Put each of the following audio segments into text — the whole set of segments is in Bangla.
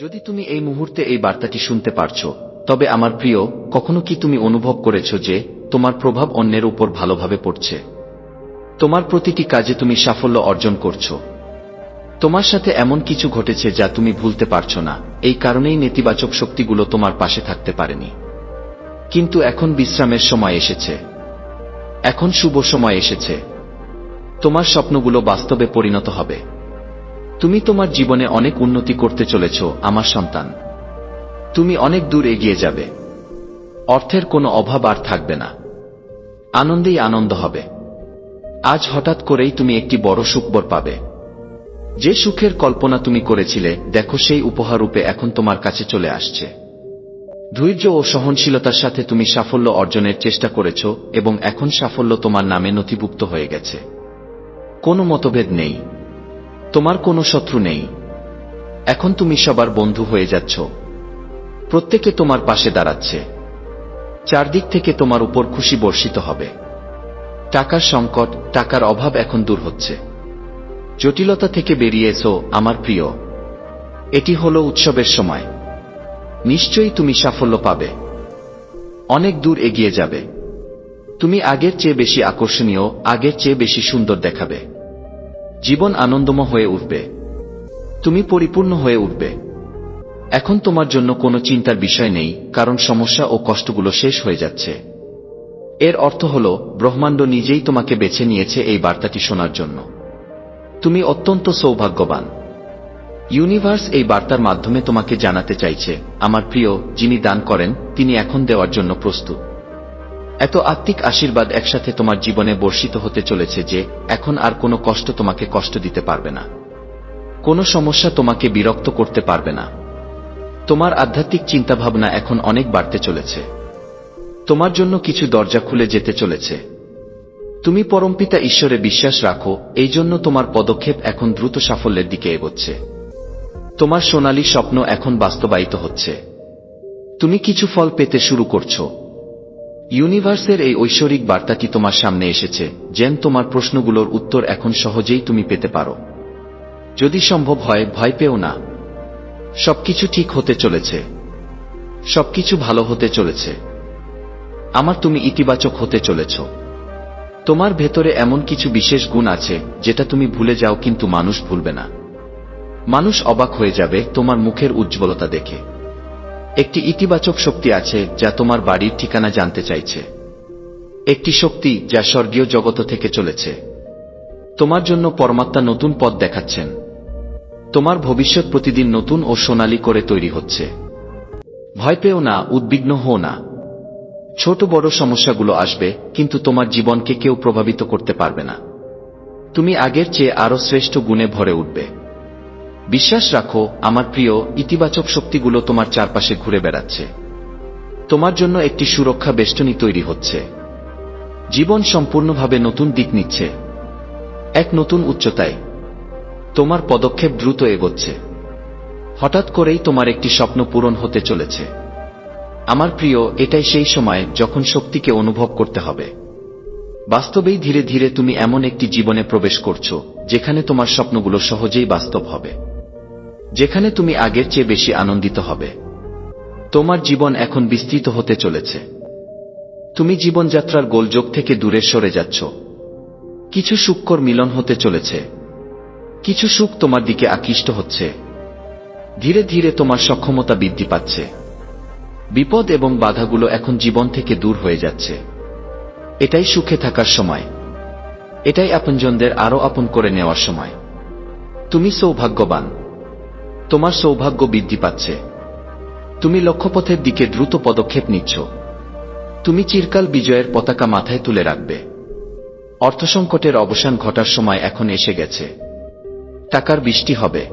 যদি তুমি এই মুহূর্তে এই বার্তাটি শুনতে পারছ, তবে আমার প্রিয়, কখনো কি তুমি অনুভব করেছ যে তোমার প্রভাব অন্যের উপর ভালোভাবে পড়ছে? তোমার প্রতিটি কাজে তুমি সাফল্য অর্জন করছ। তোমার সাথে এমন কিছু ঘটেছে যা তুমি ভুলতে পারছ না। এই কারণেই নেতিবাচক শক্তিগুলো তোমার পাশে থাকতে পারেনি। কিন্তু এখন বিশ্রামের সময় এসেছে। এখন শুভ সময় এসেছে। তোমার স্বপ্নগুলো বাস্তবে পরিণত হবে। তুমি তোমার জীবনে অনেক উন্নতি করতে চলেছ, আমার সন্তান। তুমি অনেক দূর এগিয়ে যাবে। অর্থের কোনো অভাব আর থাকবে না। আনন্দেই আনন্দ হবে। আজ হঠাৎ করেই তুমি একটি বড় সুখবর পাবে। যে সুখের কল্পনা তুমি করেছিলে, দেখো সেই উপহাররূপে এখন তোমার কাছে চলে আসছে। ধৈর্য ও সহনশীলতার সাথে তুমি সাফল্য অর্জনের চেষ্টা করেছ এবং এখন সাফল্য তোমার নামে নথিভুক্ত হয়ে গেছে। কোনো মতভেদ নেই। তোমার কোনো শত্রু নেই। এখন তুমি সবার বন্ধু হয়ে যাচ্ছ। প্রত্যেকে তোমার পাশে দাঁড়াচ্ছে। চারদিক থেকে তোমার উপর খুশি বর্ষিত হবে। টাকার সংকট, টাকার অভাব এখন দূর হচ্ছে। জটিলতা থেকে বেরিয়ে এসো আমার প্রিয়। এটি হল উৎসবের সময়। নিশ্চয়ই তুমি সাফল্য পাবে। অনেক দূর এগিয়ে যাবে। তুমি আগের চেয়ে বেশি আকর্ষণীয়, আগের চেয়ে বেশি সুন্দর দেখাবে। জীবন আনন্দময় হয়ে উঠবে। তুমি পরিপূর্ণ হয়ে উঠবে। এখন তোমার জন্য কোনো চিন্তার বিষয় নেই, কারণ সমস্যা ও কষ্টগুলো শেষ হয়ে যাচ্ছে। এর অর্থ হল, ব্রহ্মাণ্ড নিজেই তোমাকে বেছে নিয়েছে এই বার্তাটি শোনার জন্য। তুমি অত্যন্ত সৌভাগ্যবান। ইউনিভার্স এই বার্তার মাধ্যমে তোমাকে জানাতে চাইছে, আমার প্রিয়, যিনি দান করেন, তিনি এখন দেওয়ার জন্য প্রস্তুত। এত আত্মিক আশীর্বাদ একসাথে তোমার জীবনে বর্ষিত হতে চলেছে যে এখন আর কোনো কষ্ট তোমাকে কষ্ট দিতে পারবে না। কোনো সমস্যা তোমাকে বিরক্ত করতে পারবে না। তোমার আধ্যাত্মিক চিন্তাভাবনা এখন অনেক বাড়তে চলেছে। তোমার জন্য কিছু দরজা খুলে যেতে চলেছে। তুমি পরমপিতা ঈশ্বরে বিশ্বাস রাখো, এই জন্য তোমার পদক্ষেপ এখন দ্রুত সাফল্যের দিকে এগোচ্ছে। তোমার সোনালী স্বপ্ন এখন বাস্তবায়িত হচ্ছে। তুমি কিছু ফল পেতে শুরু করছ। ইউনিভার্সের এই ঐশ্বরিক বার্তাটি তোমার সামনে এসেছে, যেন তোমার প্রশ্নগুলোর উত্তর এখন সহজেই তুমি পেতে পারো। যদি সম্ভব হয়, ভয় পেও না। সবকিছু ঠিক হতে চলেছে। সবকিছু ভালো হতে চলেছে। আমার তুমি ইতিবাচক হতে চলেছ। তোমার ভেতরে এমন কিছু বিশেষ গুণ আছে, যেটা তুমি ভুলে যাও কিন্তু মানুষ ভুলবে না। মানুষ অবাক হয়ে যাবে তোমার মুখের উজ্জ্বলতা দেখে। একটি ইতিবাচক শক্তি আছে যা তোমার বাড়ির ঠিকানা জানতে চাইছে। একটি শক্তি যা স্বর্গীয় জগত থেকে চলেছে। তোমার জন্য পরমাত্মা নতুন পথ দেখাচ্ছেন। তোমার ভবিষ্যৎ প্রতিদিন নতুন ও সোনালী করে তৈরি হচ্ছে। ভয় পেও না, উদ্বিগ্ন হও না। ছোট বড় সমস্যাগুলো আসবে, কিন্তু তোমার জীবনকে কেউ প্রভাবিত করতে পারবে না। তুমি আগের চেয়ে আরও শ্রেষ্ঠ গুণে ভরে উঠবে। বিশ্বাস রাখো, আমার প্রিয়, ইতিবাচক শক্তিগুলো তোমার চারপাশে ঘুরে বেড়াচ্ছে। তোমার জন্য একটি সুরক্ষা বেষ্টনী তৈরি হচ্ছে। জীবন সম্পূর্ণভাবে নতুন দিক নিচ্ছে। এক নতুন উচ্চতায়। তোমার পদক্ষেপ দ্রুত এগোচ্ছে। হঠাৎ করেই তোমার একটি স্বপ্ন পূরণ হতে চলেছে। আমার প্রিয়, এটাই সেই সময় যখন শক্তিকে অনুভব করতে হবে। বাস্তবেই ধীরে ধীরে তুমি এমন একটি জীবনে প্রবেশ করছ, যেখানে তোমার স্বপ্নগুলো সহজেই বাস্তব হবে। যেখানে তুমি আগের চেয়ে বেশি আনন্দিত হবে। তোমার জীবন এখন বিস্তৃত হতে চলেছে। তুমি জীবনযাত্রার গোলযোগ থেকে দূরে সরে যাচ্ছ। কিছু সুক্ষর মিলন হতে চলেছে। কিছু সুখ তোমার দিকে আকৃষ্ট হচ্ছে। ধীরে ধীরে তোমার সক্ষমতা বৃদ্ধি পাচ্ছে। বিপদ এবং বাধাগুলো এখন জীবন থেকে দূর হয়ে যাচ্ছে। এটাই সুখে থাকার সময়। এটাই আপনজনদের আরও আপন করে নেওয়ার সময়। তুমি সৌভাগ্যবান। তোমার সৌভাগ্য বৃদ্ধি পাচ্ছে। তুমি লক্ষ্যপথের দিকে দ্রুত পদক্ষেপ নিচ্ছ। তুমি চিরকাল বিজয়ের পতাকা মাথায় তুলে রাখবে। অর্থসংকটের অবসান ঘটার সময় এখন এসে গেছে। টাকার বৃষ্টি হবে।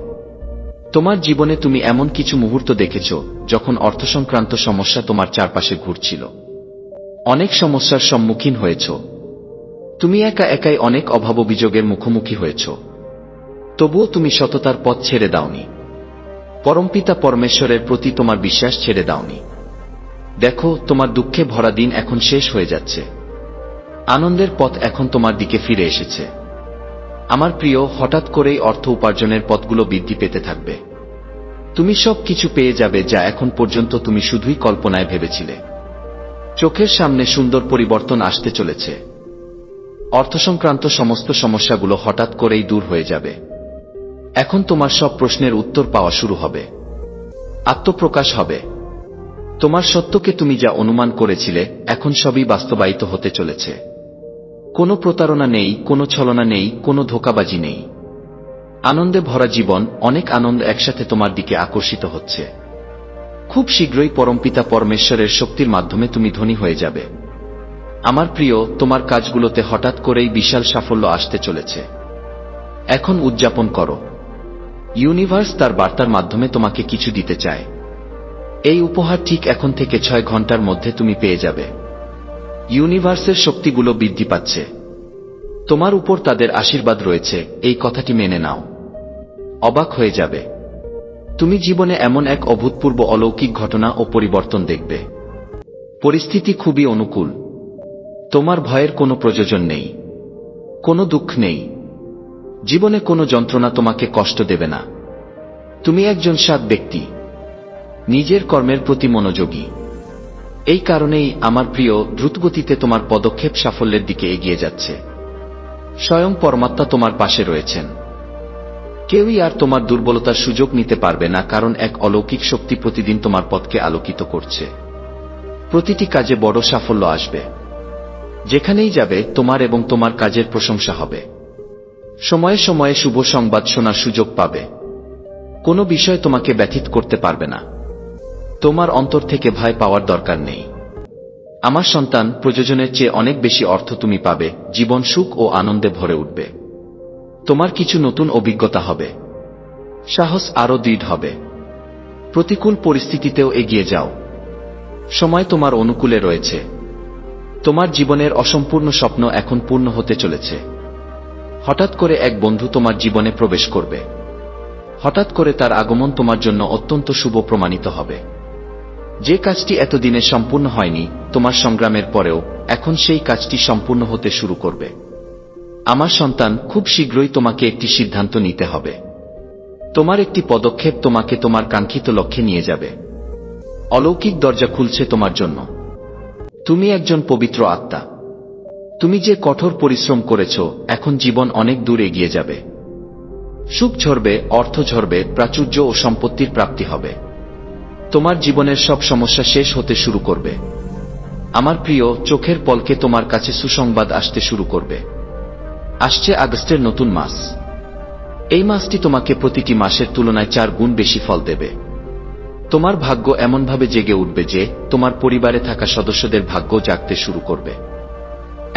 তোমার জীবনে তুমি এমন কিছু মুহূর্ত দেখেছ, যখন অর্থ সংক্রান্ত সমস্যা তোমার চারপাশে ঘুরছিল। অনেক সমস্যার সম্মুখীন হয়েছ। তুমি একা একাই অনেক অভাব অভিযোগের মুখোমুখি হয়েছ। তবুও তুমি সততার পথ ছেড়ে দাওনি। পরমপিতা পরমেশ্বরের প্রতি তোমার বিশ্বাস ছেড়ে দাওনি। দেখো, তোমার দুঃখে ভরা দিন এখন শেষ হয়ে যাচ্ছে। আনন্দের পথ এখন তোমার দিকে ফিরে এসেছে। আমার প্রিয়, হঠাৎ করেই অর্থ উপার্জনের পথগুলো বৃদ্ধি পেতে থাকবে। তুমি সব কিছু পেয়ে যাবে যা এখন পর্যন্ত তুমি শুধুই কল্পনায় ভেবেছিলে। চোখের সামনে সুন্দর পরিবর্তন আসতে চলেছে। অর্থসংক্রান্ত সমস্ত সমস্যাগুলো হঠাৎ করেই দূর হয়ে যাবে। এখন তোমার সব প্রশ্নের উত্তর পাওয়া শুরু হবে। আত্মপ্রকাশ হবে। তোমার সত্যকে তুমি যা অনুমান করেছিলে, এখন সবই বাস্তবায়িত হতে চলেছে। কোনো প্রতারণা নেই, কোনো ছলনা নেই, কোনো ধোকাবাজি নেই। আনন্দে ভরা জীবন, অনেক আনন্দ একসাথে তোমার দিকে আকর্ষিত হচ্ছে। খুব শীঘ্রই পরমপিতা পরমেশ্বরের শক্তির মাধ্যমে তুমি ধনী হয়ে যাবে। আমার প্রিয়, তোমার কাজগুলোতে হঠাৎ করেই বিশাল সাফল্য আসতে চলেছে। এখন উদযাপন করো। ইউনিভার্স তার বার্তার মাধ্যমে তোমাকে কিছু দিতে চায়। এই উপহার ঠিক এখন থেকে ছয় ঘণ্টার মধ্যে তুমি পেয়ে যাবে। ইউনিভার্সের শক্তিগুলো বৃদ্ধি পাচ্ছে। তোমার উপর তাদের আশীর্বাদ রয়েছে, এই কথাটি মেনে নাও। অবাক হয়ে যাবে। তুমি জীবনে এমন এক অভূতপূর্ব অলৌকিক ঘটনা ও পরিবর্তন দেখবে। পরিস্থিতি খুবই অনুকূল। তোমার ভয়ের কোনো প্রয়োজন নেই। কোনো দুঃখ নেই। জীবনে কোনো যন্ত্রণা তোমাকে কষ্ট দেবে না। তুমি একজন সাত ব্যক্তি। নিজের কর্মের প্রতি মনোযোগী। এই কারণেই আমার প্রিয় দ্রুতগতিতে তোমার পদক্ষেপ সাফল্যের দিকে এগিয়ে যাচ্ছে। স্বয়ং পরমাত্মা তোমার পাশে রয়েছেন। কেউই আর তোমার দুর্বলতার সুযোগ নিতে পারবে না, কারণ এক অলৌকিক শক্তি প্রতিদিন তোমার পথকে আলোকিত করছে। প্রতিটি কাজে বড় সাফল্য আসবে। যেখানেই যাবে, তোমার এবং তোমার কাজের প্রশংসা হবে। সময়ে সময়ে শুভ সংবাদ শোনার সুযোগ পাবে। কোনো বিষয় তোমাকে ব্যথিত করতে পারবে না। তোমার অন্তর থেকে ভয় পাওয়ার দরকার নেই। আমার সন্তান প্রযোজনের চেয়ে অনেক বেশি অর্থ তুমি পাবে, জীবন সুখ ও আনন্দে ভরে উঠবে। তোমার কিছু নতুন অভিজ্ঞতা হবে। সাহস আরও দৃঢ় হবে। প্রতিকূল পরিস্থিতিতেও এগিয়ে যাও। সময় তোমার অনুকূলে রয়েছে। তোমার জীবনের অসম্পূর্ণ স্বপ্ন এখন পূর্ণ হতে চলেছে। হঠাৎ করে এক বন্ধু তোমার জীবনে প্রবেশ করবে। হঠাৎ করে তার আগমন তোমার জন্য অত্যন্ত শুভ প্রমাণিত হবে। যে কাজটি এতদিনে সম্পূর্ণ হয়নি, তোমার সংগ্রামের পরেও এখন সেই কাজটি সম্পূর্ণ হতে শুরু করবে। আমার সন্তান খুব শীঘ্রই তোমাকে একটি সিদ্ধান্ত নিতে হবে। তোমার একটি পদক্ষেপ তোমাকে তোমার কাঙ্ক্ষিত লক্ষ্যে নিয়ে যাবে। অলৌকিক দরজা খুলছে তোমার জন্য। তুমি একজন পবিত্র আত্মা। তুমি যে কঠোর পরিশ্রম করেছ, এখন জীবন অনেক দূর এগিয়ে যাবে। সুখ ঝরবে, অর্থ ঝরবে, প্রাচুর্য ও সম্পত্তির প্রাপ্তি হবে। তোমার জীবনের সব সমস্যা শেষ হতে শুরু করবে। আমার প্রিয়, চোখের পলকে তোমার কাছে সুসংবাদ আসতে শুরু করবে। আসছে আগস্টের নতুন মাস। এই মাসটি তোমাকে প্রতিটি মাসের তুলনায় চার গুণ বেশি ফল দেবে। তোমার ভাগ্য এমনভাবে জেগে উঠবে যে, তোমার পরিবারে থাকা সদস্যদের ভাগ্য জাগতে শুরু করবে।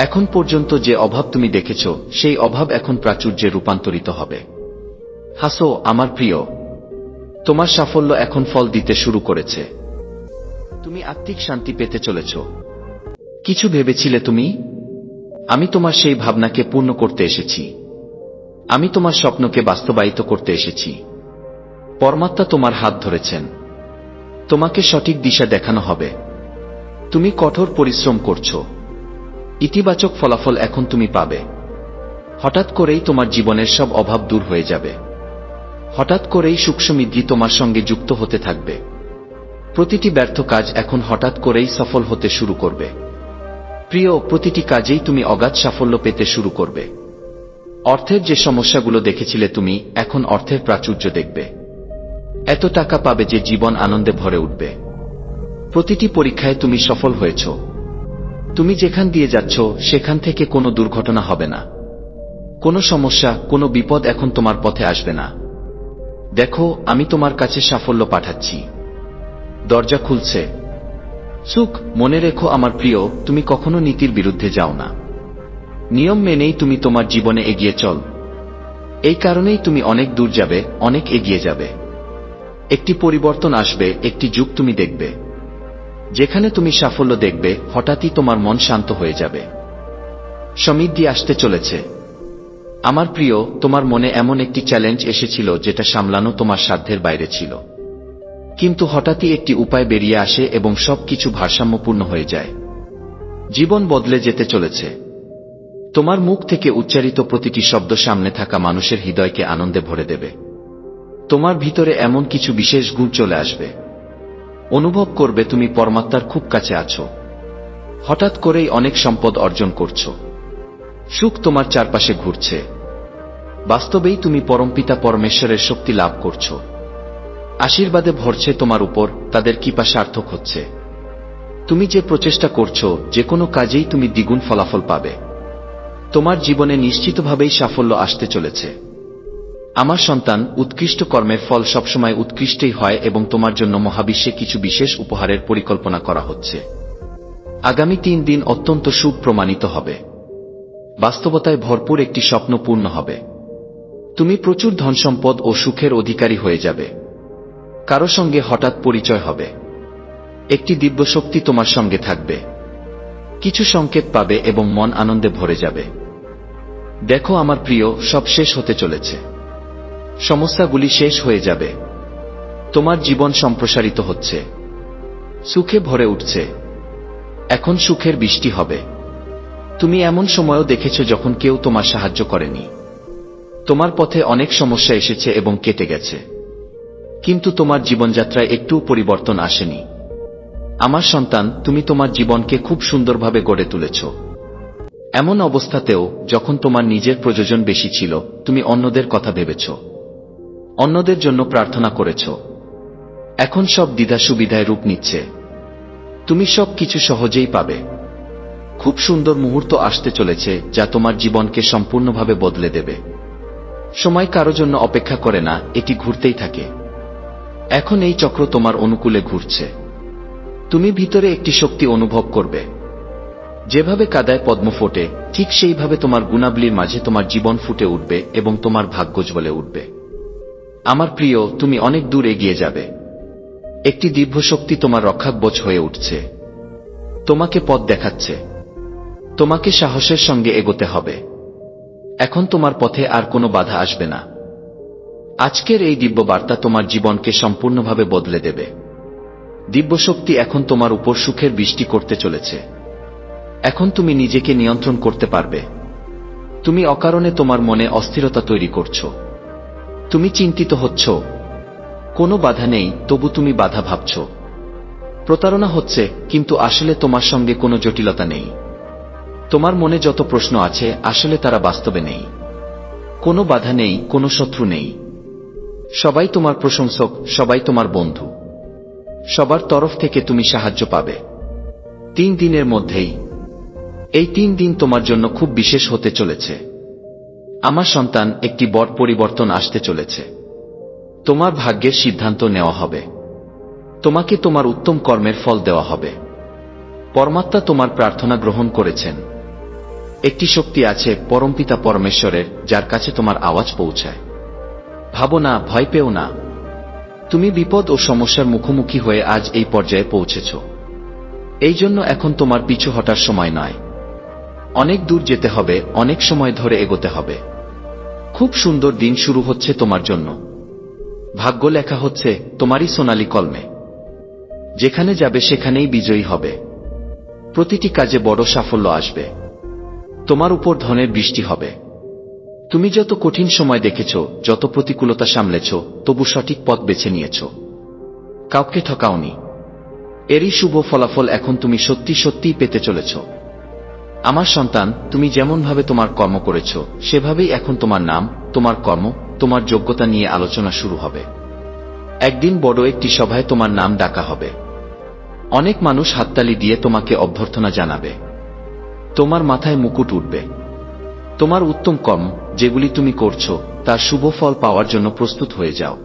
এখন পর্যন্ত যে অভাব তুমি দেখেছ, সেই অভাব এখন প্রাচুর্যে রূপান্তরিত হবে। হাসো, আমার প্রিয়। তোমার সাফল্য এখন ফল দিতে শুরু করেছে। তুমি আত্মিক শান্তি পেতে চলেছ। কিছু ভেবেছিলে তুমি? আমি তোমার সেই ভাবনাকে পূর্ণ করতে এসেছি। আমি তোমার স্বপ্নকে বাস্তবায়িত করতে এসেছি। পরমাত্মা তোমার হাত ধরেছেন। তোমাকে সঠিক দিশা দেখানো হবে। তুমি কঠোর পরিশ্রম করছ। ইতিবাচক ফলাফল এখন তুমি পাবে। হঠাৎ করেই তোমার জীবনের সব অভাব দূর হয়ে যাবে। হঠাৎ করেই সুখ তোমার সঙ্গে যুক্ত হতে থাকবে। প্রতিটি ব্যর্থ কাজ এখন হঠাৎ করেই সফল হতে শুরু করবে। প্রিয়, প্রতিটি কাজেই তুমি অগাধ সাফল্য পেতে শুরু করবে। অর্থের যে সমস্যাগুলো দেখেছিলে তুমি, এখন অর্থের প্রাচুর্য দেখবে। এত টাকা পাবে যে জীবন আনন্দে ভরে উঠবে। প্রতিটি পরীক্ষায় তুমি সফল হয়েছ। তুমি যেখান দিয়ে যাচ্ছ, সেখান থেকে কোনো দুর্ঘটনা হবে না। কোনো সমস্যা, কোনো বিপদ এখন তোমার পথে আসবে না। দেখো, আমি তোমার কাছে সাফল্য পাঠাচ্ছি। দরজা খুলছে। সুখ, মনে রেখো আমার প্রিয়, তুমি কখনো নীতির বিরুদ্ধে যাও না। নিয়ম মেনেই তুমি তোমার জীবনে এগিয়ে চল। এই কারণেই তুমি অনেক দূর যাবে, অনেক এগিয়ে যাবে। একটি পরিবর্তন আসবে, একটি যুগ তুমি দেখবে। যেখানে তুমি সাফল্য দেখবে, হঠাৎই তোমার মন শান্ত হয়ে যাবে। সমৃদ্ধি আসতে চলেছে। আমার প্রিয়, তোমার মনে এমন একটি চ্যালেঞ্জ এসেছিল যেটা সামলানো তোমার সাধ্যের বাইরে ছিল। কিন্তু হঠাৎই একটি উপায় বেরিয়ে আসে এবং সবকিছু ভারসাম্যপূর্ণ হয়ে যায়। জীবন বদলে যেতে চলেছে। তোমার মুখ থেকে উচ্চারিত প্রতিটি শব্দ সামনে থাকা মানুষের হৃদয়কে আনন্দে ভরে দেবে। তোমার ভিতরে এমন কিছু বিশেষ গুণ চলে আসবে। অনুভব করবে তুমি পরমাত্মার খুব কাছে আছো। হঠাৎ করেই অনেক সম্পদ অর্জন করছ। সুখ তোমার চারপাশে ঘুরছে। বাস্তবেই তুমি পরমপিতা পরমেশ্বরের শক্তি লাভ করছ। আশীর্বাদে ভরছে তোমার উপর, তাদের কৃপা সার্থক হচ্ছে। তুমি যে প্রচেষ্টা করছ, যে কোনো কাজেই তুমি দ্বিগুণ ফলাফল পাবে। তোমার জীবনে নিশ্চিতভাবেই সাফল্য আসতে চলেছে। আমার সন্তান উৎকৃষ্ট কর্মের ফল সবসময় উৎকৃষ্টই হয় এবং তোমার জন্য মহাবিশ্বে কিছু বিশেষ উপহারের পরিকল্পনা করা হচ্ছে। আগামী তিন দিন অত্যন্ত সুখ প্রমাণিত হবে। বাস্তবতায় ভরপুর একটি স্বপ্ন পূর্ণ হবে। তুমি প্রচুর ধনসম্পদ ও সুখের অধিকারী হয়ে যাবে। কারও সঙ্গে হঠাৎ পরিচয় হবে। একটি দিব্য শক্তি তোমার সঙ্গে থাকবে। কিছু সংকেত পাবে এবং মন আনন্দে ভরে যাবে। দেখো আমার প্রিয়, সব শেষ হতে চলেছে। সমস্যাগুলি শেষ হয়ে যাবে। তোমার জীবন সম্প্রসারিত হচ্ছে। সুখে ভরে উঠছে। এখন সুখের বৃষ্টি হবে। তুমি এমন সময়ও দেখেছ যখন কেউ তোমার সাহায্য করেনি। তোমার পথে অনেক সমস্যা এসেছে এবং কেটে গেছে। কিন্তু তোমার জীবনযাত্রায় একটুও পরিবর্তন আসেনি। আমার সন্তান, তুমি তোমার জীবনকে খুব সুন্দরভাবে গড়ে তুলেছ। এমন অবস্থাতেও, যখন তোমার নিজের প্রয়োজন বেশি ছিল, তুমি অন্যদের কথা ভেবেছ। অন্যদের জন্য প্রার্থনা করেছ। এখন সব দ্বিধা সুবিধায় রূপ নিচ্ছে। তুমি সব কিছু সহজেই পাবে। খুব সুন্দর মুহূর্ত আসতে চলেছে যা তোমার জীবনকে সম্পূর্ণভাবে বদলে দেবে। সময় কারও জন্য অপেক্ষা করে না, এটি ঘুরতেই থাকে। এখন এই চক্র তোমার অনুকূলে ঘুরছে। তুমি ভিতরে একটি শক্তি অনুভব করবে। যেভাবে কাদায় পদ্ম ফোটে, ঠিক সেইভাবে তোমার গুণাবলীর মাঝে তোমার জীবন ফুটে উঠবে এবং তোমার ভাগ্য জ্বলে উঠবে। আমার প্রিয়, তুমি অনেক দূর এগিয়ে যাবে। একটি দিব্য শক্তি তোমার রক্ষাকবচ হয়ে উঠছে। তোমাকে পথ দেখাচ্ছে। তোমাকে সাহসের সঙ্গে এগোতে হবে। এখন তোমার পথে আর কোনো বাধা আসবে না। আজকের এই দিব্য বার্তা তোমার জীবনকে সম্পূর্ণভাবে বদলে দেবে। দিব্যশক্তি এখন তোমার উপর সুখের বৃষ্টি করতে চলেছে। এখন তুমি নিজেকে নিয়ন্ত্রণ করতে পারবে। তুমি অকারণে তোমার মনে অস্থিরতা তৈরি করছ। তুমি চিন্তিত হচ্ছ। কোনো বাধা নেই, তবু তুমি বাধা ভাবছ। প্রতারণা হচ্ছে, কিন্তু আসলে তোমার সঙ্গে কোনো জটিলতা নেই। তোমার মনে যত প্রশ্ন আছে, আসলে তারা বাস্তবে নেই। কোনো বাধা নেই, কোনো শত্রু নেই। সবাই তোমার প্রশংসক, সবাই তোমার বন্ধু। সবার তরফ থেকে তুমি সাহায্য পাবে। তিন দিনের মধ্যেই। এই তিন দিন তোমার জন্য খুব বিশেষ হতে চলেছে। আমার সন্তান একটি বড় পরিবর্তন আসতে চলেছে। তোমার ভাগ্যের সিদ্ধান্ত নেওয়া হবে। তোমাকে তোমার উত্তম কর্মের ফল দেওয়া হবে। পরমাত্মা তোমার প্রার্থনা গ্রহণ করেছেন। একটি শক্তি আছে পরমপিতা পরমেশ্বরের, যার কাছে তোমার আওয়াজ পৌঁছায়। ভাবো না, ভয় পেও না। তুমি বিপদ ও সমস্যার মুখোমুখি হয়ে আজ এই পর্যায়ে পৌঁছেছ। এই জন্য এখন তোমার পিছু হটার সময় নয়। অনেক দূর যেতে হবে, অনেক সময় ধরে এগোতে হবে। খুব সুন্দর দিন শুরু হচ্ছে তোমার জন্য। ভাগ্য লেখা হচ্ছে, তোমারই সোনালি কলমে। যেখানে যাবে সেখানেই বিজয়ী হবে। প্রতিটি কাজে বড় সাফল্য আসবে। তোমার উপর ধনের বৃষ্টি হবে। তুমি যত কঠিন সময় দেখেছ, যত প্রতিকূলতা সামলেছ, তবু সঠিক পথ বেছে নিয়েছ। কাউকে ঠকাওনি। এরই শুভ ফলাফল এখন তুমি সত্যি সত্যিই পেতে চলেছ। আমার সন্তান, তুমি যেমনভাবে তোমার কর্ম করেছ, সেভাবেই এখন তোমার নাম, তোমার কর্ম, তোমার যোগ্যতা নিয়ে আলোচনা শুরু হবে। একদিন বড় একটি সভায় তোমার নাম ডাকা হবে। অনেক মানুষ হাততালি দিয়ে তোমাকে অভ্যর্থনা জানাবে। তোমার মাথায় মুকুট উঠবে। তোমার উত্তম কর্ম, যেগুলি তুমি করছ, তার শুভ ফল পাওয়ার জন্য প্রস্তুত হয়ে যাও।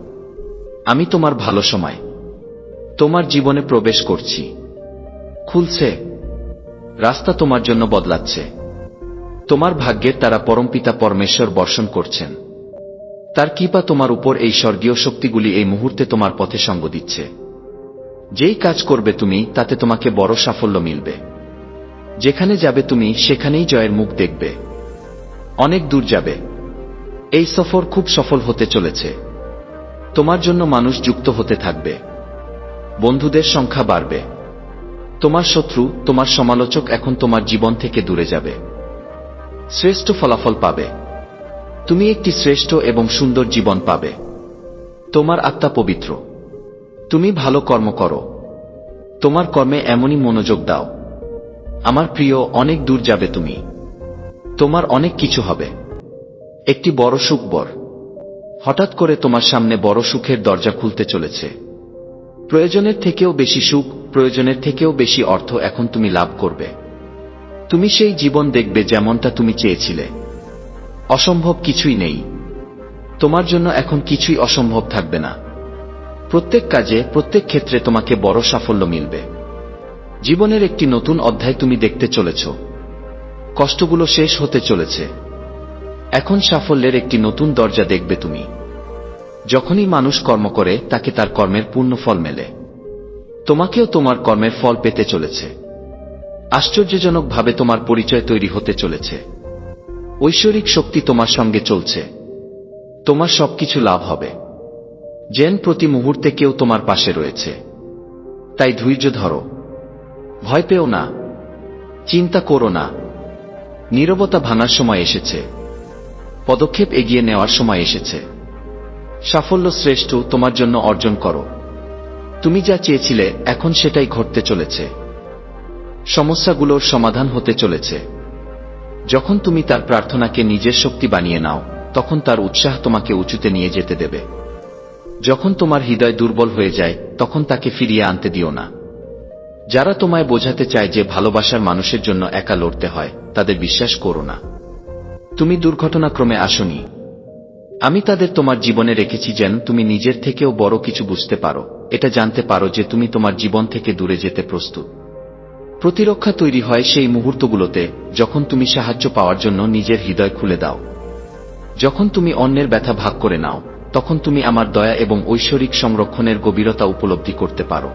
আমি তোমার ভালো সময়। তোমার জীবনে প্রবেশ করছি। খুলছে। রাস্তা তোমার জন্য বদলাচ্ছে। তোমার ভাগ্যের তারা পরমপিতা পরমেশ্বর বর্ষণ করছেন। তার কৃপা তোমার উপর এই স্বর্গীয় শক্তিগুলি এই মুহূর্তে তোমার পথে সঙ্গ দিচ্ছে। যেই কাজ করবে তুমি, তাতে তোমাকে বড় সাফল্য মিলবে। যেখানে যাবে তুমি, সেখানেই জয়ের মুখ দেখবে। অনেক দূর যাবে। এই সফর খুব সফল হতে চলেছে। তোমার জন্য মানুষ যুক্ত হতে থাকবে। বন্ধুদের সংখ্যা বাড়বে। তোমার শত্রু, তোমার সমালোচক এখন তোমার জীবন থেকে দূরে যাবে। শ্রেষ্ঠ ফলাফল পাবে। তুমি একটি শ্রেষ্ঠ এবং সুন্দর জীবন পাবে। তোমার আত্মা পবিত্র। তুমি ভালো কর্ম করো। তোমার কর্মে এমনই মনোযোগ দাও। আমার প্রিয়, অনেক দূর যাবে তুমি। তোমার অনেক কিছু হবে। একটি বড় সুখ বর। হঠাৎ করে তোমার সামনে বড় সুখের দরজা খুলতে চলেছে। প্রয়োজনের থেকেও বেশি সুখ প্রয়োজনের থেকেও বেশি অর্থ এখন তুমি লাভ করবে। তুমি সেই জীবন দেখবে যেমনটা তুমি চেয়েছিলে। অসম্ভব কিছুই নেই। তোমার জন্য এখন কিছুই অসম্ভব থাকবে না। প্রত্যেক কাজে, প্রত্যেক ক্ষেত্রে তোমাকে বড় সাফল্য মিলবে। জীবনের একটি নতুন অধ্যায় তুমি দেখতে চলেছ। কষ্টগুলো শেষ হতে চলেছে। এখন সাফল্যের একটি নতুন দরজা দেখবে তুমি। যখনই মানুষ কর্ম করে, তাকে তার কর্মের পূর্ণ ফল মেলে। তোমাকেও তোমার কর্মের ফল পেতে চলেছে। আশ্চর্যজনকভাবে তোমার পরিচয় তৈরি হতে চলেছে। ঐশ্বরিক শক্তি তোমার সঙ্গে চলছে। তোমার সবকিছু লাভ হবে। যেন প্রতি মুহূর্তে কেউ তোমার পাশে রয়েছে। তাই ধৈর্য ধরো। ভয় পেও না। চিন্তা করো না। নীরবতা ভাঙার সময় এসেছে। পদক্ষেপ এগিয়ে নেওয়ার সময় এসেছে। সাফল্য শ্রেষ্ঠ তোমার জন্য অর্জন করো। তুমি যা চেয়েছিলে, এখন সেটাই ঘটতে চলেছে। সমস্যাগুলোর সমাধান হতে চলেছে। যখন তুমি তার প্রার্থনাকে নিজের শক্তি বানিয়ে নাও, তখন তার উৎসাহ তোমাকে উঁচুতে নিয়ে যেতে দেবে। যখন তোমার হৃদয় দুর্বল হয়ে যায়, তখন তাকে ফিরিয়ে আনতে দিও না। যারা তোমায় বোঝাতে চায় যে ভালোবাসার মানুষের জন্য একা লড়তে হয়, তাদের বিশ্বাস করো না। তুমি দুর্ঘটনাক্রমে আসনি। আমি তাদের তোমার জীবনে রেখেছি যেন তুমি নিজের থেকেও বড় কিছু বুঝতে পারো। এটা জানতে পারো যে তুমি তোমার জীবন থেকে দূরে যেতে প্রস্তুত। প্রতিরক্ষা তৈরি হয় সেই মুহূর্তগুলোতে যখন তুমি সাহায্য পাওয়ার জন্য নিজের হৃদয় খুলে দাও। যখন তুমি অন্যের ব্যথা ভাগ করে নাও, তখন তুমি আমার দয়া এবং ঐশ্বরিক সংরক্ষণের গভীরতা উপলব্ধি করতে পারো।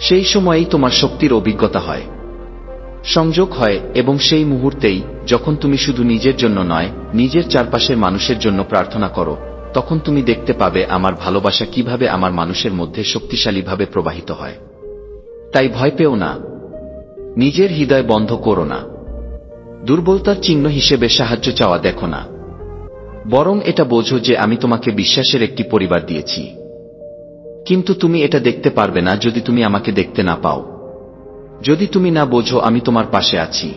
সেই সময়েই তোমার শক্তির অভিজ্ঞতা হয়। সংযোগ হয় এবং সেই মুহূর্তেই যখন তুমি শুধু নিজের জন্য নয়, নিজের চারপাশের মানুষের জন্য প্রার্থনা করো তখন তুমি দেখতে পাবে আমার ভালোবাসা কীভাবে আমার মানুষের মধ্যে শক্তিশালীভাবে প্রবাহিত হয়। তাই ভয় পেও না। নিজের হৃদয় বন্ধ করো না। দুর্বলতার চিহ্ন হিসেবে সাহায্য চাওয়া দেখো না। বরং এটা বোঝো যে আমি তোমাকে বিশ্বাসের একটি পরিবার দিয়েছি। কিন্তু তুমি এটা দেখতে পারবে না যদি তুমি আমাকে দেখতে না পাও। যদি তুমি না বোঝো আমি তোমার পাশে আছি।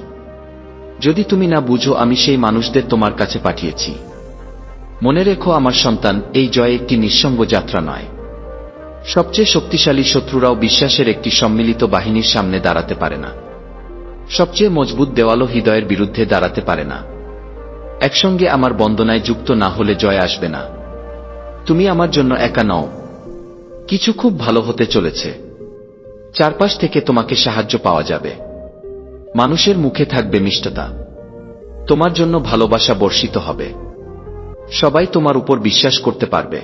যদি তুমি না বুঝো আমি সেই মানুষদের তোমার কাছে পাঠিয়েছি। মনে রেখো আমার সন্তান, এই জয় একটি নিঃসঙ্গ যাত্রা নয়। সবচেয়ে শক্তিশালী শত্রুরাও বিশ্বাসের একটি সম্মিলিত বাহিনীর সামনে দাঁড়াতে পারে না। সবচেয়ে মজবুত দেওয়ালও হৃদয়ের বিরুদ্ধে দাঁড়াতে পারে না। একসঙ্গে আমার বন্দনায় যুক্ত না হলে জয় আসবে না। তুমি আমার জন্য একা নও। কিছু খুব ভালো হতে চলেছে। চারপাশ থেকে তোমাকে সাহায্য পাওয়া যাবে। মানুষের মুখে থাকবে মিষ্টতা। তোমার জন্য ভালোবাসা বর্ষিত হবে। সবাই তোমার উপর বিশ্বাস করতে পারবে।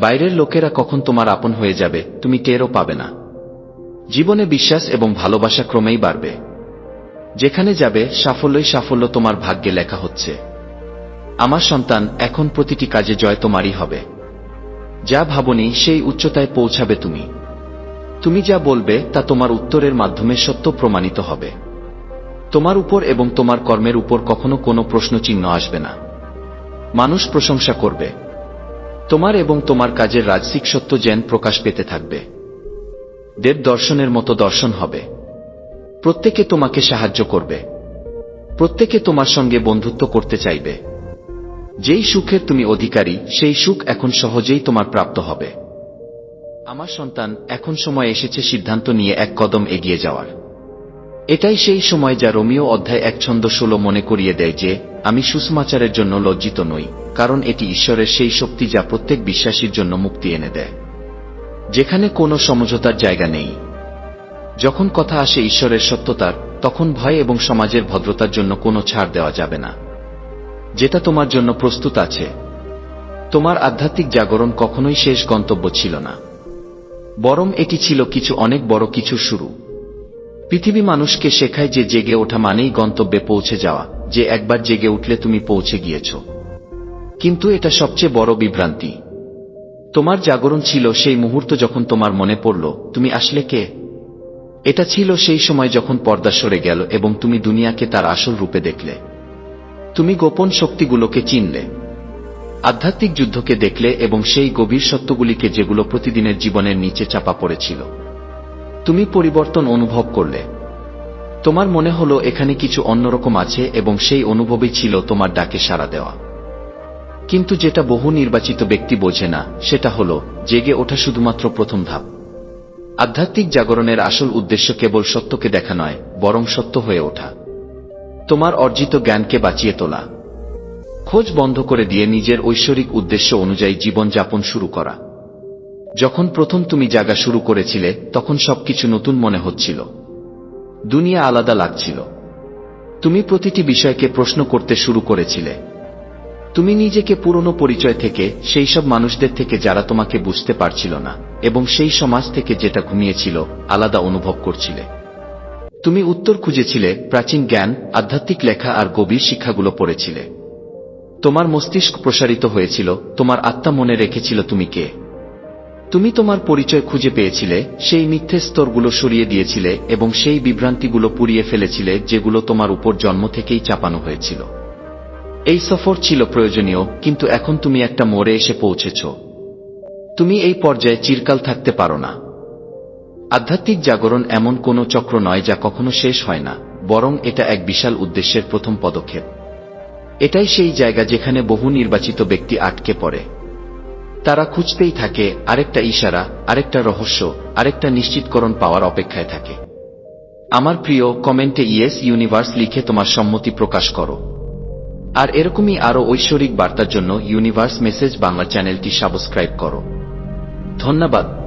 বাইরের লোকেরা কখন তোমার আপন হয়ে যাবে, তুমি টেরও পাবে না। জীবনে বিশ্বাস এবং ভালোবাসা ক্রমেই বাড়বে। যেখানে যাবে, সাফল্যই সাফল্য তোমার ভাগ্যে লেখা হচ্ছে। আমার সন্তান, এখন প্রতিটি কাজে জয় তোমারই হবে। যা ভাবনি, সেই উচ্চতায় পৌঁছাবে তুমি। তুমি যা বলবে, তা তোমার উত্তরের মাধ্যমে সত্য প্রমাণিত হবে। তোমার উপর এবং তোমার কর্মের উপর কখনো কোনো প্রশ্নচিহ্ন আসবে না। মানুষ প্রশংসা করবে। তোমার এবং তোমার কাজের রাজসিক সত্য যেন প্রকাশ পেতে থাকবে। দেব দর্শনের মতো দর্শন হবে। প্রত্যেকে তোমাকে সাহায্য করবে। প্রত্যেকে তোমার সঙ্গে বন্ধুত্ব করতে চাইবে। যেই সুখের তুমি অধিকারী, সেই সুখ এখন সহজেই তোমার প্রাপ্ত হবে। আমার সন্তান, এখন সময় এসেছে সিদ্ধান্ত নিয়ে এক কদম এগিয়ে যাওয়ার। এটাই সেই সময় যা রোমিও অধ্যায় এক ছন্দ ষোলো মনে করিয়ে দেয় যে, আমি সুষমাচারের জন্য লজ্জিত নই, কারণ এটি ঈশ্বরের সেই শক্তি যা প্রত্যেক বিশ্বাসীর জন্য মুক্তি এনে দেয়। যেখানে কোনো সমঝোতার জায়গা নেই। যখন কথা আসে ঈশ্বরের সত্যতার, তখন ভয় এবং সমাজের ভদ্রতার জন্য কোনো ছাড় দেওয়া যাবে না। যেটা তোমার জন্য প্রস্তুত আছে। তোমার আধ্যাত্মিক জাগরণ কখনোই শেষ গন্তব্য ছিল না। বরং এটি ছিল কিছু অনেক বড় কিছু শুরু। পৃথিবী মানুষকে শেখায় যে জেগে ওঠা মানেই গন্তব্যে পৌঁছে যাওয়া, যে একবার জেগে উঠলে তুমি পৌঁছে গিয়েছ। কিন্তু এটা সবচেয়ে বড় বিভ্রান্তি। তোমার জাগরণ ছিল সেই মুহূর্ত যখন তোমার মনে পড়ল, তুমি আসলে কে? এটা ছিল সেই সময় যখন পর্দা সরে গেল এবং তুমি দুনিয়াকে তার আসল রূপে দেখলে। তুমি গোপন শক্তিগুলোকে চিনলে। আধ্যাত্মিক যুদ্ধকে দেখলে এবং সেই গভীর সত্যগুলিকে যেগুলো প্রতিদিনের জীবনের নিচে চাপা পড়েছিল। তুমি পরিবর্তন অনুভব করলে। তোমার মনে হলো এখানে কিছু অন্যরকম আছে এবং সেই অনুভবই ছিল তোমার ডাকে সাড়া দেওয়া। কিন্তু যেটা বহু নির্বাচিত ব্যক্তি বোঝে না, সেটা হল জেগে ওঠা শুধুমাত্র প্রথম ধাপ। আধ্যাত্মিক জাগরণের আসল উদ্দেশ্য কেবল সত্যকে দেখা নয়, বরং সত্য হয়ে ওঠা। তোমার অর্জিত জ্ঞানকে বাঁচিয়ে তোলা। খোঁজ বন্ধ করে দিয়ে নিজের ঐশ্বরিক উদ্দেশ্য অনুযায়ী জীবনযাপন শুরু করা। যখন প্রথম তুমি জাগা শুরু করেছিলে, তখন সবকিছু নতুন মনে হচ্ছিল। দুনিয়া আলাদা লাগছিল। তুমি প্রতিটি বিষয়কে প্রশ্ন করতে শুরু করেছিলে। তুমি নিজেকে পুরনো পরিচয় থেকে, সেই সব মানুষদের থেকে যারা তোমাকে বুঝতে পারছিল না, এবং সেই সমাজ থেকে যেটা ঘুমিয়েছিল, আলাদা অনুভব করছিলে। তুমি উত্তর খুঁজেছিলে, প্রাচীন জ্ঞান, আধ্যাত্মিক লেখা আর গভীর শিক্ষাগুলো পড়েছিলে। তোমার মস্তিষ্ক প্রসারিত হয়েছিল, তোমার আত্মা মনে রেখেছিল তুমি কে। তুমি তোমার পরিচয় খুঁজে পেয়েছিলে, সেই মিথ্যে স্তরগুলো সরিয়ে দিয়েছিলে এবং সেই বিভ্রান্তিগুলো পুড়িয়ে ফেলেছিলে যেগুলো তোমার উপর জন্ম থেকেই চাপানো হয়েছিল। এই সফর ছিল প্রয়োজনীয়, কিন্তু এখন তুমি একটা মোড়ে এসে পৌঁছেছ। তুমি এই পর্যায়ে চিরকাল থাকতে পারো না। আধ্যাত্মিক জাগরণ এমন কোনো চক্র নয় যা কখনো শেষ হয় না, বরং এটা এক বিশাল উদ্দেশ্যের প্রথম পদক্ষেপ। এটাই সেই জায়গা যেখানে বহু নির্বাচিত ব্যক্তি আটকে পড়ে। তারা খুঁজতেই থাকে আরেকটা ইশারা, আরেকটা রহস্য, আরেকটা নিশ্চিতকরণ পাওয়ার অপেক্ষায় থাকে। আমার প্রিয়, কমেন্টে ইয়েস ইউনিভার্স লিখে তোমার সম্মতি প্রকাশ করো। আর এরকমই আরও ঐশ্বরিক বার্তার জন্য ইউনিভার্স মেসেজ বাংলা চ্যানেলটি সাবস্ক্রাইব করো। ধন্যবাদ।